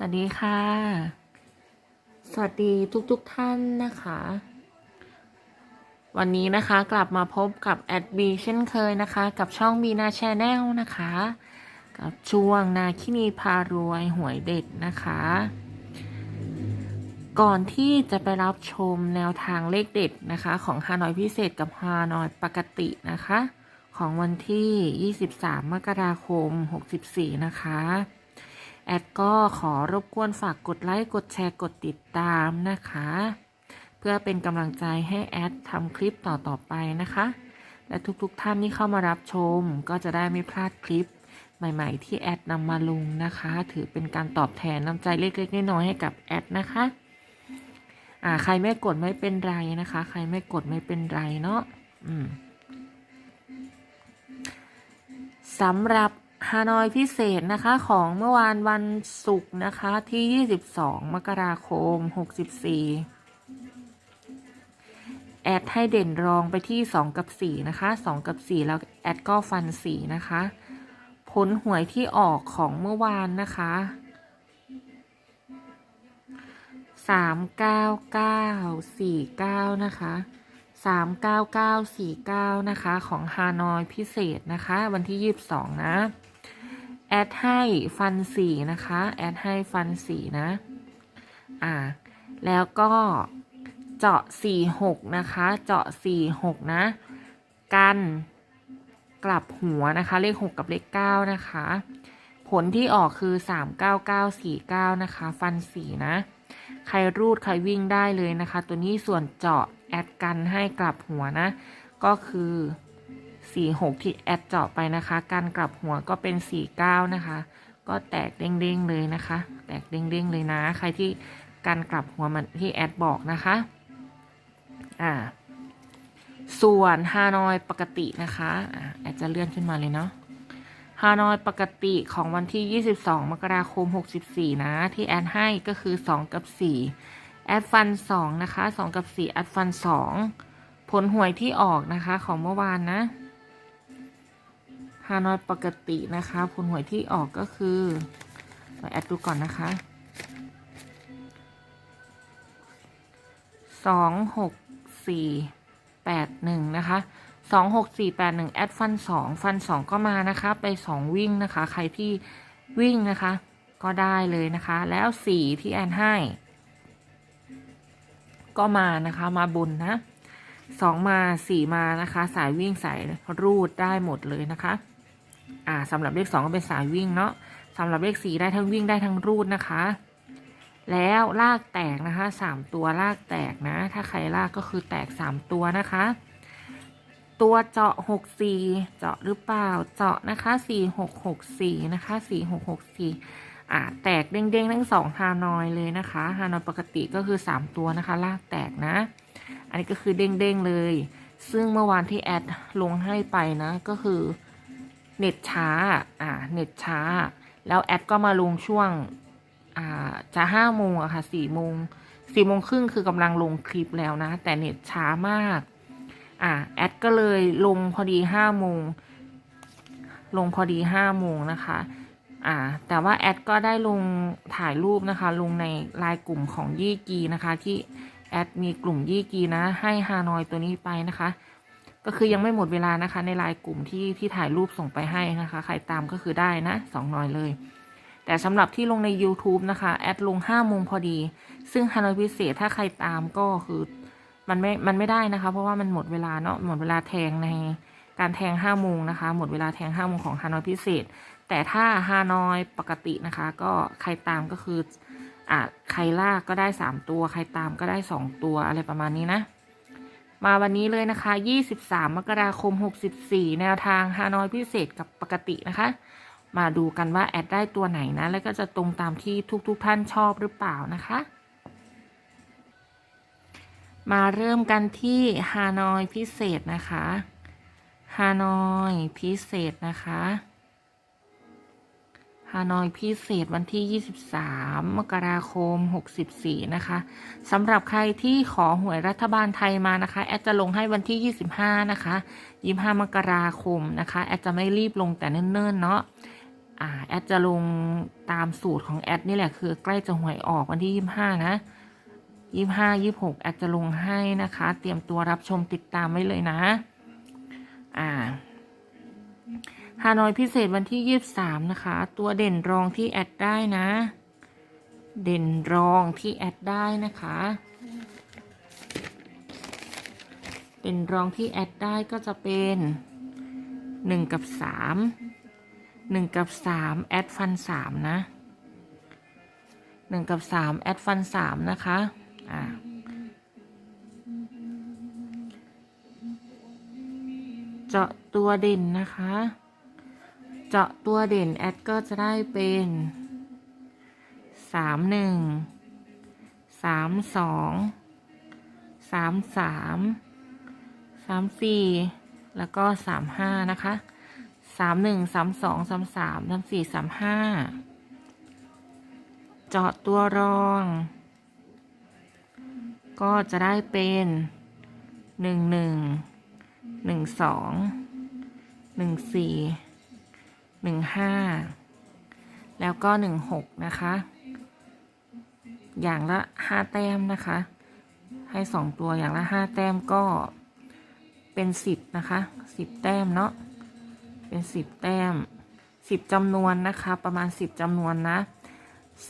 สวัสดีค่ะ สวัสดีทุกๆทท่านนะคะ วันนี้นะคะกลับมาพบกับแอดบีเช่นเคยนะคะ กับช่องบีนาแชนแนลนะคะ กับช่วงนาคินีพารวยหวยเด็ดนะคะ ก่อนที่จะไปรับชมแนวทางเลขเด็ดนะคะ ของฮานอยพิเศษกับฮานอยปกตินะคะ ของวันที่ 23 มกราคม 64 นะคะ แอดก็ขอรบกวนฝากกดไลค์กดแชร์กดติดตามนะคะ เพื่อเป็นกำลังใจให้แอดทำคลิปต่อๆไปนะคะ และทุกๆท่านที่เข้ามารับชมก็จะได้ไม่พลาดคลิปใหม่ๆ ที่แอดนำมาลงนะคะ ถือเป็นการตอบแทนน้ำใจเล็กๆน้อยๆให้กับแอดนะคะอ่าใครไม่กดไม่เป็นไรนะคะ ใครไม่กดไม่เป็นไรเนาะอืมสำหรับ ฮานอยพิเศษนะคะของเมื่อวานวันศุกร์นะคะที่ 22 มกราคม 64 แอดให้เด่นรองไปที่ 2 กับ 4 นะคะ 2 กับ 4 แล้วแอดก็ฟัน 4 นะคะ ผลหวยที่ออกของเมื่อวานนะคะ 39949 นะคะ 39949 นะคะ ของฮานอยพิเศษนะคะ วันที่ 22 นะ แอดให้ฟันสี่นะคะ แอดให้ฟันสี่นะ อ่า แล้วก็เจาะสี่หกนะคะ เจาะสี่หกนะ กันกลับหัวนะคะ เลขหกกับเลขเก้านะคะ ผลที่ออกคือสามเก้าเก้าสี่เก้านะคะ ฟันสี่นะ ใครรูดใครวิ่งได้เลยนะคะ ตัวนี้ส่วนเจาะ แอดกันให้กลับหัวนะ ก็คือสี่หกที่แอดเจาะไปนะคะ การกลับหัวก็เป็นสี่เก้านะคะ ก็แตกเด้งๆเลยนะคะ แตกเด้งๆเลยนะ ใครที่การกลับหัวมันที่แอดบอกนะคะ อ่า ส่วนฮานอยปกตินะคะอ่าแอดจะเลื่อนขึ้นมาเลยเนาะฮานอยปกติของวันที่ 22 มกราคม 64 นะ ที่แอดให้ก็คือ 2 กับ 4 แอดฟัน2นะคะ2กับ4แอดฟัน2ผลหวยที่ออกนะคะ ของเมื่อวานนะฮานอยปกตินะคะ ผลหวยที่ออกก็คือเราแอดดูก่อนนะคะสองหกสี่แปดหนึ่งนะคะสองหกสี่แปดหนึ่งแอดฟันสองฟันสองก็มานะคะ ไปสองวิ่งนะคะ ใครที่วิ่งนะคะ ก็ได้เลยนะคะ แล้วสี่ที่แอนให้ ก็มานะคะ มาบนนะสองมาสี่มานะคะ สายวิ่งสายรูดได้หมดเลยนะคะ อ่าสำหรับเลขสองก็เป็นสายวิ่งเนาะสำหรับเลขสี่ได้ทั้งวิ่งได้ทั้งรูดนะคะ แล้วลากแตกนะคะสามตัวลากแตกนะ ถ้าใครลากก็คือแตกสามตัวนะคะ ตัวเจาะหกสี่เจาะหรือเปล่าเจาะนะคะสี่หกหกสี่นะคะสี่หกหกสี่ อ่าแตกเด้งๆทั้งสองฮานอยเลยนะคะฮานอยปกติก็คือสามตัวนะคะ ลากแตกนะ อันนี้ก็คือเด้งๆเลย ซึ่งเมื่อวานที่แอดลงให้ไปนะก็คือเน็ตช้าอ่าเน็ตช้า แล้วแอดก็มาลงช่วงอ่าจะห้าโมงอะค่ะสี่โมงสี่โมงครึ่งคือกำลังลงคลิปแล้วนะ แต่เน็ตช้ามากอ่าแอดก็เลยลงพอดีห้าโมงลงพอดีห้าโมงนะคะ อ่าแต่ว่าแอดก็ได้ลงถ่ายรูปนะคะ ลงในไลน์กลุ่มของยี่กีนะคะ ที่แอดมีกลุ่มยี่กีนะ ให้ฮานอยตัวนี้ไปนะคะ ก็คือยังไม่หมดเวลานะคะ ในไลน์กลุ่มที่ที่ถ่ายรูปส่งไปให้นะคะ ใครตามก็คือได้นะสองน้อยเลย แต่สำหรับที่ลงใน YouTube นะคะ แอดลงห้าโมงพอดี ซึ่งฮานอยพิเศษถ้าใครตามก็คือมันไม่ มันไม่ได้นะคะ เพราะว่ามันหมดเวลาเนาะหมดเวลาแทงในการแทงห้าโมงนะคะ หมดเวลาแทงห้าโมงของฮานอยพิเศษ แต่ถ้าฮานอยปกตินะคะ ก็ใครตามก็คืออ่าใครลากก็ได้สามตัว ใครตามก็ได้สองตัวอะไรประมาณนี้นะ มาวันนี้เลยนะคะ 23 มกราคม 64 แนวทางฮานอยพิเศษกับปกตินะคะ มาดูกันว่าแอดได้ตัวไหนนะ แล้วก็จะตรงตามที่ทุกๆทท่านชอบหรือเปล่านะคะ มาเริ่มกันที่ฮานอยพิเศษนะคะฮานอยพิเศษนะคะ ฮานอยพิเศษวันที่ 23 มกราคม 64 นะคะสำหรับใครที่ขอหวยรัฐบาลไทยมานะคะ แอดจะลงให้วันที่ 25 นะคะ 25 มกราคมนะคะ แอดจะไม่รีบลงแต่เนิ่นๆ เนาะอ่าแอดจะลงตามสูตรของแอดนี่แหละคือใกล้จะหวยออกวันที่ยี่ห้านะยี่ห้ายี่หกแอดจะลงให้นะคะ เตรียมตัวรับชมติดตามไว้เลยนะ อ่า ฮานอยพิเศษวันที่ยี่สามนะคะ ตัวเด่นรองที่แอดได้นะ เด่นรองที่แอดได้นะคะ เด่นรองที่แอดได้ก็จะเป็นหนึ่งกับสามหนึ่งกับสามแอดฟันสามนะหนึ่งกับสามแอดฟันสามนะคะ อ่าเจาะตัวเด่นนะคะ เจาะตัวเด่นแอดก็จะได้เป็นสามหนึ่งสามสองสามสามสามสี่แล้วก็สามห้านะคะสามหนึ่งสามสองสามสามสามสี่สามห้าเจาะตัวรอง ก็จะได้เป็นหนึ่งหนึ่งหนึ่งสองหนึ่งสี่ หนึ่งห้าแล้วก็หนึ่งหกนะคะ อย่างละห้าแต้มนะคะ ให้สองตัวอย่างละห้าแต้มก็เป็นสิบนะคะสิบแต้มเนาะเป็นสิบแต้มสิบจำนวนนะคะ ประมาณสิบจำนวนนะ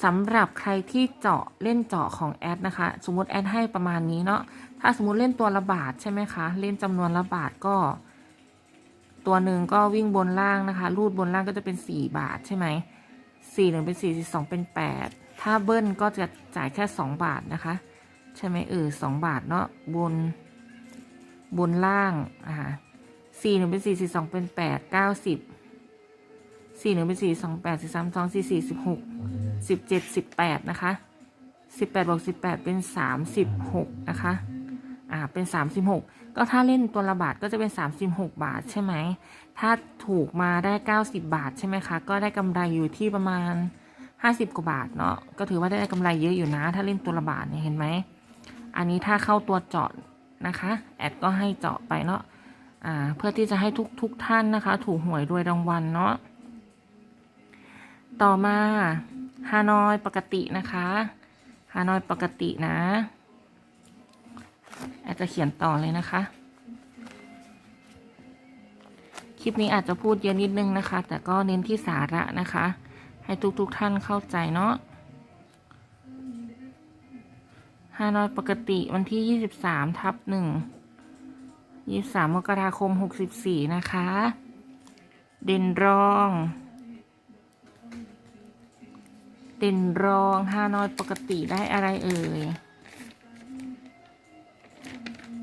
สำหรับใครที่เจาะเล่นเจาะของแอดนะคะ สมมติแอดให้ประมาณนี้เนาะถ้าสมมติเล่นตัวละบาทใช่ไหมคะ เล่นจำนวนละบาทก็ ตัวหนึ่งก็วิ่งบนล่างนะคะ รูดบนล่างก็จะเป็นสี่บาทใช่ไหมสี่หนึ่งเป็นสี่สี่สองเป็นแปดถ้าเบิ้ลก็จะจ่ายแค่สองบาทนะคะ ใช่ไหมเออสองบาทเนาะบน บนล่างอ่าสี่หนึ่งเป็นสี่สี่สองเป็นแปดเก้าสิบสี่หนึ่งเป็นสี่สองแปดสี่สามสองสี่สี่สิบหกสิบเจ็ดสิบแปดนะคะสิบแปดบวกสิบแปดเป็นสามสิบหกนะคะ อ่าเป็นสามสิบหกก็ถ้าเล่นตัวละบาทก็จะเป็นสามสิบหกบาทใช่ไหม ถ้าถูกมาได้เก้าสิบบาทใช่ไหมคะ ก็ได้กำไรอยู่ที่ประมาณห้าสิบกว่าบาทเนาะ ก็ถือว่าได้กำไรเยอะอยู่นะ ถ้าเล่นตัวละบาทเนี่ยเห็นไหม อันนี้ถ้าเข้าตัวเจาะนะคะ แอดก็ให้เจาะไปเนาะ อ่า เพื่อที่จะให้ทุกทุกท่านนะคะ ถูกหวยรวยรางวัลเนาะ ต่อมาฮานอยปกตินะคะ ฮานอยปกตินะ อดจะเขียนต่อเลยนะคะ คลิปนี้อาจจะพูดเยอะนิดนึงนะคะ แต่ก็เน้นที่สาระนะคะ ให้ทุกๆทท่านเข้าใจเนาะฮานอยปกติวันที่ 23 ทับหนึ่ง23 มกราคม 64 นะคะ เด่นรอง เด่นรองฮานอยปกติได้อะไรเอ่ย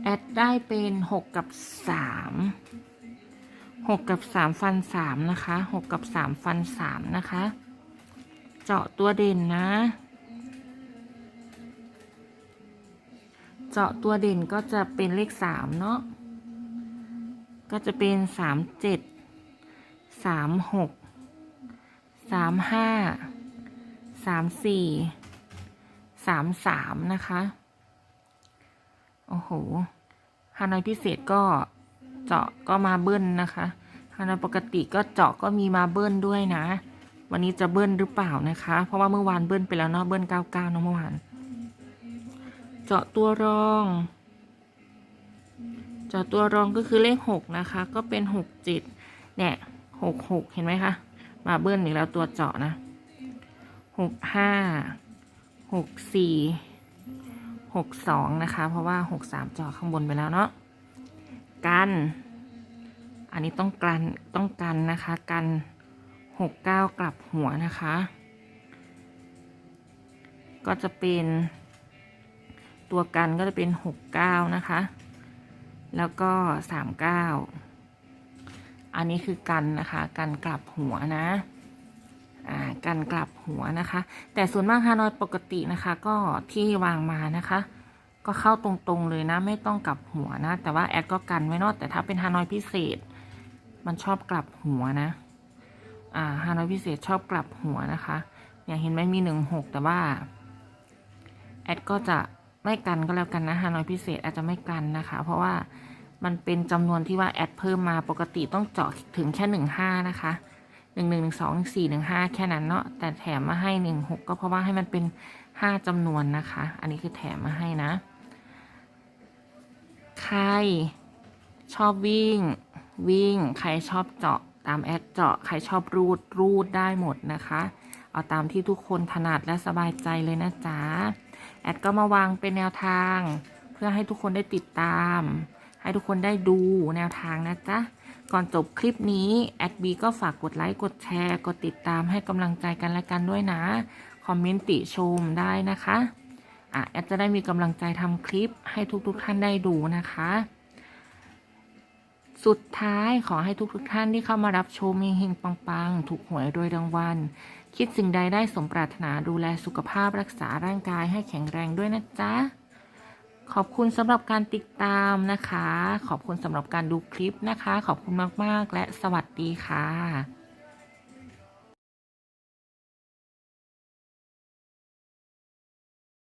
แอดได้เป็น6กับ3 6กับ3ฟัน3นะคะ6กับ3ฟัน3นะคะ เจาะตัวเด่นนะ เจาะตัวเด่นก็จะเป็นเลขสามเนาะก็จะเป็นสามเจ็ดสามหกสามห้าสามสี่สามสามนะคะ โอ้โห ฮานอยพิเศษก็เจาะก็มาเบิ้ลนะคะฮานอยปกติก็เจาะก็มีมาเบิ้ลด้วยนะ วันนี้จะเบิ้ลหรือเปล่านะคะ เพราะว่าเมื่อวานเบิ้ลไปแล้วเนาะเบิ้ลเก้าเก้าเนาะเมื่อวานเจาะตัวรองเจาะตัวรองก็คือเลขหกนะคะ ก็เป็นหกเจ็ดเนี่ยหกหกเห็นไหมคะมาเบิ้ลอีกแล้วตัวเจาะนะหกห้าหกสี่ หกสองนะคะ เพราะว่าหกสามเจาะข้างบนไปแล้วเนาะกัน อันนี้ต้องกันต้องกันนะคะ กันหกเก้ากลับหัวนะคะ ก็จะเป็นตัวกันก็จะเป็นหกเก้านะคะ แล้วก็สามเก้าอันนี้คือกันนะคะ กันกลับหัวนะ กันกลับหัวนะคะ แต่ส่วนมากฮานอยปกตินะคะ ก็ที่วางมานะคะ ก็เข้าตรงๆเลยนะ ไม่ต้องกลับหัวนะ แต่ว่าแอดก็กันไว้นอะแต่ถ้าเป็นฮานอยพิเศษ มันชอบกลับหัวนะอ่าฮานอยพิเศษชอบกลับหัวนะคะเนี่ยเห็นไหมมีหนึ่งหกแต่ว่าแอดก็จะไม่กันก็แล้วกันนะฮานอยพิเศษอดจะไม่กันนะคะ เพราะว่ามันเป็นจำนวนที่ว่าแอดเพิ่มมาปกติต้องเจาะถึงแค่หนึ่งห้านะคะ หนึ่งหนึ่งหนึ่งสองหนึ่งสี่หนึ่งห้าแค่นั้นเนาะแต่แถมมาให้หนึ่งหกก็เพราะว่าให้มันเป็นห้าจำนวนนะคะ อันนี้คือแถมมาให้นะ ใครชอบวิ่ง วิ่ง ใครชอบเจาะตามแอดเจาะ ใครชอบรูดรูดได้หมดนะคะ เอาตามที่ทุกคนถนัดและสบายใจเลยนะจ๊ะ แอดก็มาวางเป็นแนวทาง เพื่อให้ทุกคนได้ติดตาม ให้ทุกคนได้ดูแนวทางนะจ๊ะ ก่อนจบคลิปนี้แอดบีก็ฝากกดไลค์กดแชร์ กดติดตามให้กำลังใจกันและกันด้วยนะ คอมเมนต์ติชมได้นะคะอะแอดจะได้มีกำลังใจทำคลิปให้ทุกๆทท่านได้ดูนะคะ สุดท้ายขอให้ทุกๆทท่านที่เข้ามารับชมเฮงๆปังๆ ถูกหวยโดยรางวัลคิดสิ่งใดได้สมปรารถนาดูแลสุขภาพรักษาร่างกายให้แข็งแรงด้วยนะจ๊ะ ขอบคุณสำหรับการติดตามนะคะ ขอบคุณสำหรับการดูคลิปนะคะ ขอบคุณมาก ๆ และสวัสดีค่ะ